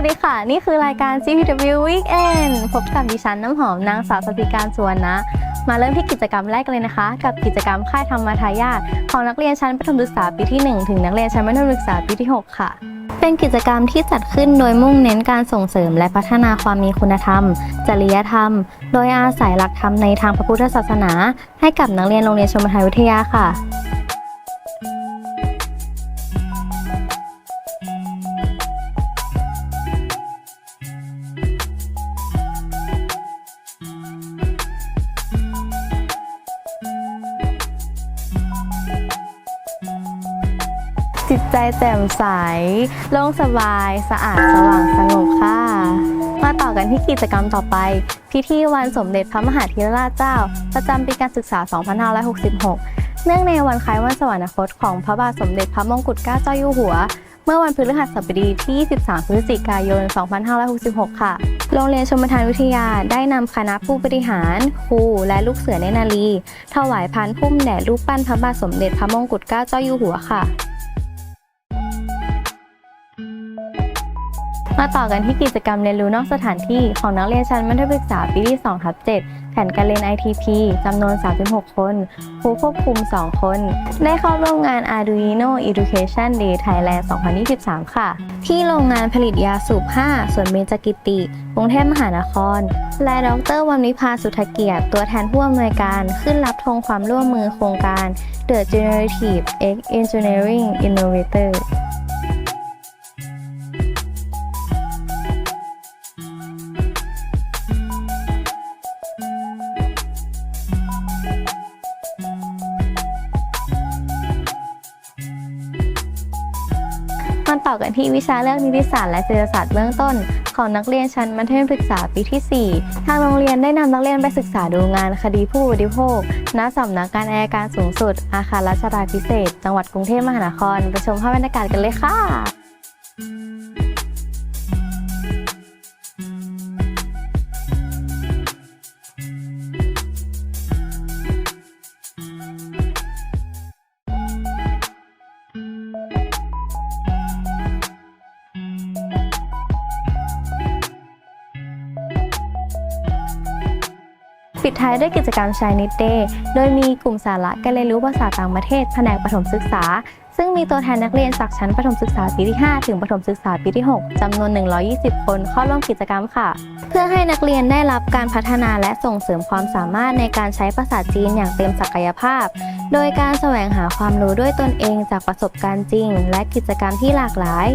วัสดีค่ะ นี่คือรายการ CPW Weekend พบกับดิฉันน้ำหอมนางสาวสติการสวนนะ มาเริ่มที่กิจกรรมแรกเลยนะคะ กับกิจกรรมค่ายธรรมทายาทของนักเรียนชั้นประถมศึกษาปีที่ 1 ถึงนักเรียนชั้นมัธยมศึกษาปีที่ 6 ค่ะ เป็นกิจกรรมที่จัดขึ้นโดยมุ่งเน้นการส่งเสริมและพัฒนาความมีคุณธรรม จริยธรรม โดยอาศัยหลักธรรมในทางพระพุทธศาสนา ให้กับนักเรียนโรงเรียนชมทานวิทยาค่ะ จิตใจแจ่มใส โล่งสบาย สะอาดสว่างสงบค่ะ มาต่อกันที่กิจกรรมต่อไป พิธีวันสมเด็จพระมหาธีรราชเจ้า ประจำปีการศึกษา 2566 เนื่องในวันคล้ายวันสวรรคตของพระบาทสมเด็จพระมงกุฎเกล้าเจ้าอยู่หัว เมื่อวันพฤหัสบดีที่13พฤศจิกายน 2566 ค่ะ โรงเรียนชมทานวิทยาได้นำคณะผู้บริหาร ครูและลูกเสือเนนารีถวายพันพุ่มแด่รูปปั้นพระบาทสมเด็จพระมงกุฎเกล้าเจ้าอยู่หัวค่ะ มาต่อกันที่กิจกรรมเรียนรู้นอกสถานที่ของนักเรียนชั้นมัธยมศึกษาปีที่2ทับ7แผนการเรียน ITP จำนวน 36 คนครูควบคุม 2 คน ได้เข้าร่วมงาน Arduino Education Day Thailand 2023 ค่ะ ที่โรงงานผลิตยาสูบ 5 ส่วนเบญจกิติกรุงเทพมหานคร และดรวันวิภาสุธเกียรติ ตัวแทนผู้อำนวยการขึ้นรับธงความร่วมมือโครงการ The Generative X Engineering Innovator ต่อกันที่วิชาเลือกนิติศาสตร์และเศรษฐศาสตร์เบื้องต้น ของนักเรียนชั้นมัธยมศึกษาปีที่ 4 ทางโรงเรียนได้นำนักเรียนไปศึกษาดูงานคดีผู้บริโภค ณสำนักการอายการสูงสุด อาคารรัชดาพิเศษ จังหวัดกรุงเทพมหานคร ไปชมภาพบรรยากาศกันเลยค่ะ ปิดท้ายด้วยกิจกรรมชายนิดเดย์โดยมีกลุ่มสาระการเรียนรู้ภาษาต่างประเทศแผนกประถมศึกษา ซึ่งมีตัวแทนนักเรียนจากชั้นประถมศึกษาปีที่ 5 ถึงประถมศึกษาปีที่ 6 จำนวน 120 คนเข้าร่วมกิจกรรมค่ะ เพื่อให้นักเรียนได้รับการพัฒนาและส่งเสริมความสามารถในการใช้ภาษาจีนอย่างเต็มศักยภาพ โดยการแสวงหาความรู้ด้วยตนเองจากประสบการณ์จริง และกิจกรรมที่หลากหลาย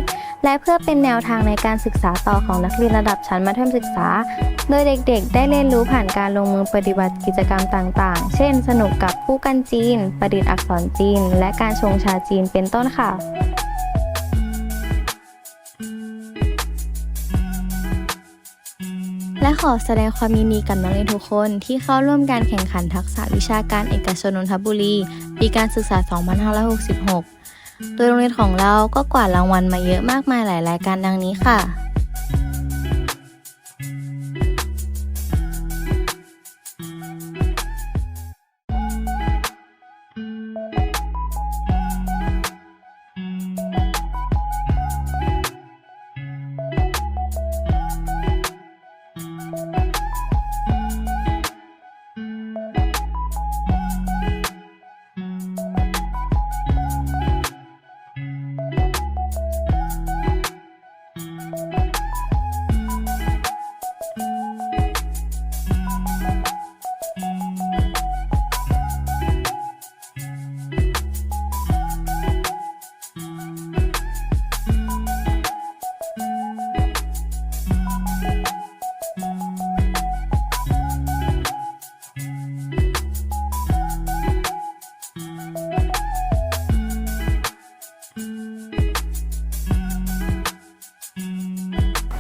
และเพื่อเป็นแนวทางในการศึกษาต่อของนักเรียนระดับชั้นมัธยมศึกษา โดยเด็กๆ ได้เรียนรู้ผ่านการลงมือปฏิบัติกิจกรรมต่างๆ เช่น สนุกกับผู้กันจีน ประดิษฐ์อักษรจีน และการชงชาจีนเป็นต้นค่ะและขอแสดงความยินดีกับนักเรียนทุกคนที่เข้าร่วมการแข่งขันทักษะวิชาการเอกชนนนทบุรี ปีการศึกษา 2566 โดยโรงเรียนของเราก็กวาดรางวัลมาเยอะมากมายหลายรายการดังนี้ค่ะ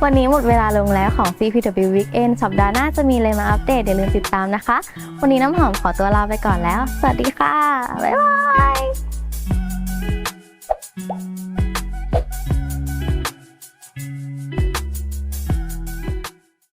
วันนี้หมดเวลาลงแล้วของ CPW Weekend สัปดาห์หน้าจะมีอะไรมาอัปเดตอย่าลืมติดตามนะคะ วันนี้น้ำหอมขอตัวลาไปก่อนแล้ว สวัสดีค่ะ บ๊ายบาย